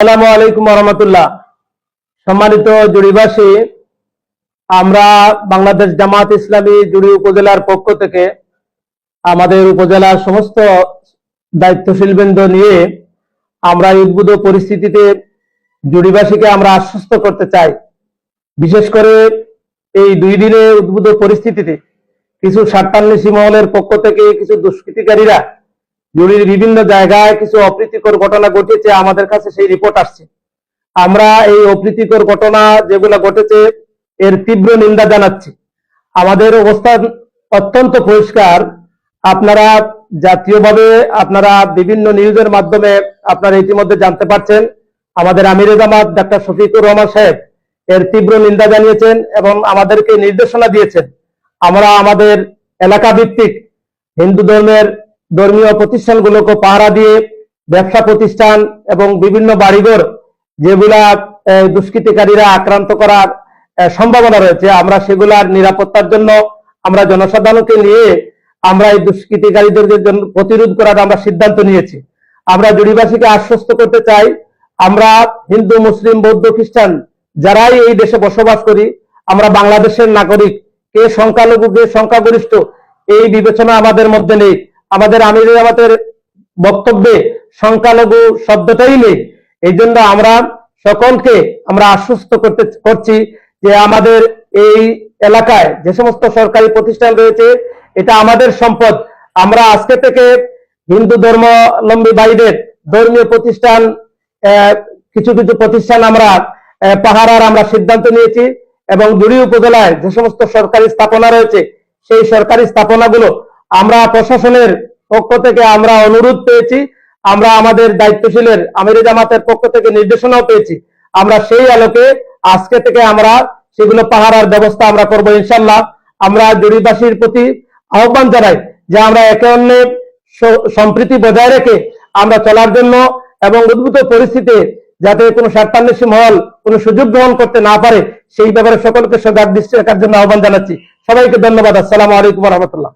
আসসালামু আলাইকুম রহমতুল্লাহ সম্মানিত জুড়িবাসী, আমরা বাংলাদেশ জামাত ইসলামী জুড়ি উপজেলার পক্ষ থেকে আমাদের উপজেলার সমস্ত দায়িত্বশীল বৃন্দ নিয়ে আমরা উদ্ভুত পরিস্থিতিতে জুড়িবাসীকে আমরা আশ্বস্ত করতে চাই। বিশেষ করে এই দুই দিনে উদ্ভুত পরিস্থিতিতে কিছু স্বার্থান্বেষী মহলের পক্ষ থেকে কিছু দুষ্কৃতিকারীরা জুড়ির বিভিন্ন জায়গায় কিছু অপ্রীতিকর ঘটনা ঘটেছে, আমাদের কাছে সেই রিপোর্ট আসছে। আমরা এই অপ্রীতিকর ঘটনা যেগুলো ঘটেছে, এর তীব্র নিন্দা জানাচ্ছি। আমাদের অবস্থান অত্যন্ত পরিষ্কার। আপনারা জাতীয়ভাবে আপনারা বিভিন্ন নিউজের মাধ্যমে আপনারা ইতিমধ্যে জানতে পারছেন, আমাদের আমির জামাত ডাক্তার শফিকুর রহমান সাহেব এর তীব্র নিন্দা জানিয়েছেন এবং আমাদেরকে নির্দেশনা দিয়েছেন। আমরা আমাদের এলাকা ভিত্তিক হিন্দু ধর্মের ধর্মীয় প্রতিষ্ঠানগুলোকে পাহারা দিয়ে ব্যবসা প্রতিষ্ঠান এবং বিভিন্ন বাড়িঘর যেগুলা দুষ্কৃতিকারীরা আক্রান্ত করার সম্ভাবনা রয়েছে, আমরা সেগুলার নিরাপত্তার জন্য আমরা জনসাধারণকে নিয়ে আমরা এই দুষ্কৃতিকারীদের প্রতিরোধ করার আমরা সিদ্ধান্ত নিয়েছি। আমরা জুড়িবাসীকে আশ্বস্ত করতে চাই, আমরা হিন্দু, মুসলিম, বৌদ্ধ, খ্রিস্টান যারাই এই দেশে বসবাস করি, আমরা বাংলাদেশের নাগরিক, কে সংখ্যালঘু, কে সংখ্যাগরিষ্ঠ, এই বিবেচনা আমাদের মধ্যে নেই। আমাদের আমির আমাদের বক্তব্যে সংখ্যালঘু শব্দটাই নেই। এই জন্য আমরা সকলকে আমরা আশ্বস্ত করতে করছি যে আমাদের এই এলাকায় যে সমস্ত সরকারি প্রতিষ্ঠান রয়েছে, এটা আমাদের সম্পদ। আমরা আজকে থেকে হিন্দু ধর্মাবলম্বী ভাইদের ধর্মীয় প্রতিষ্ঠান কিছু কিছু প্রতিষ্ঠান আমরা পাহারার আমরা সিদ্ধান্ত নিয়েছি এবং দুরি উপজেলায় যে সমস্ত সরকারি স্থাপনা রয়েছে, সেই সরকারি স্থাপনাগুলো আমরা প্রশাসনের পক্ষ থেকে আমরা অনুরোধ পেয়েছি, আমরা আমাদের দায়িত্বশীলের আমির জামাতের পক্ষ থেকে নির্দেশনাও পেয়েছি। আমরা সেই আলোকে আজকে থেকে আমরা সেগুলো পাহারার ব্যবস্থা আমরা করব ইনশাল্লাহ আমরা জড়িবাসীর প্রতি আহ্বান জানাই যে আমরা একে অন্যের সম্প্রীতি বজায় রেখে আমরা চলার জন্য এবং উদ্ভূত পরিস্থিতি যাতে কোনো স্বার্থান্বেষী মহল কোনো সুযোগ গ্রহণ করতে না পারে, সেই ব্যাপারে সকলকে সজাগ দৃষ্টি রাখার জন্য আহ্বান জানাচ্ছি। সবাইকে ধন্যবাদ। আসসালামু আলাইকুম রহমতুল্লাহ।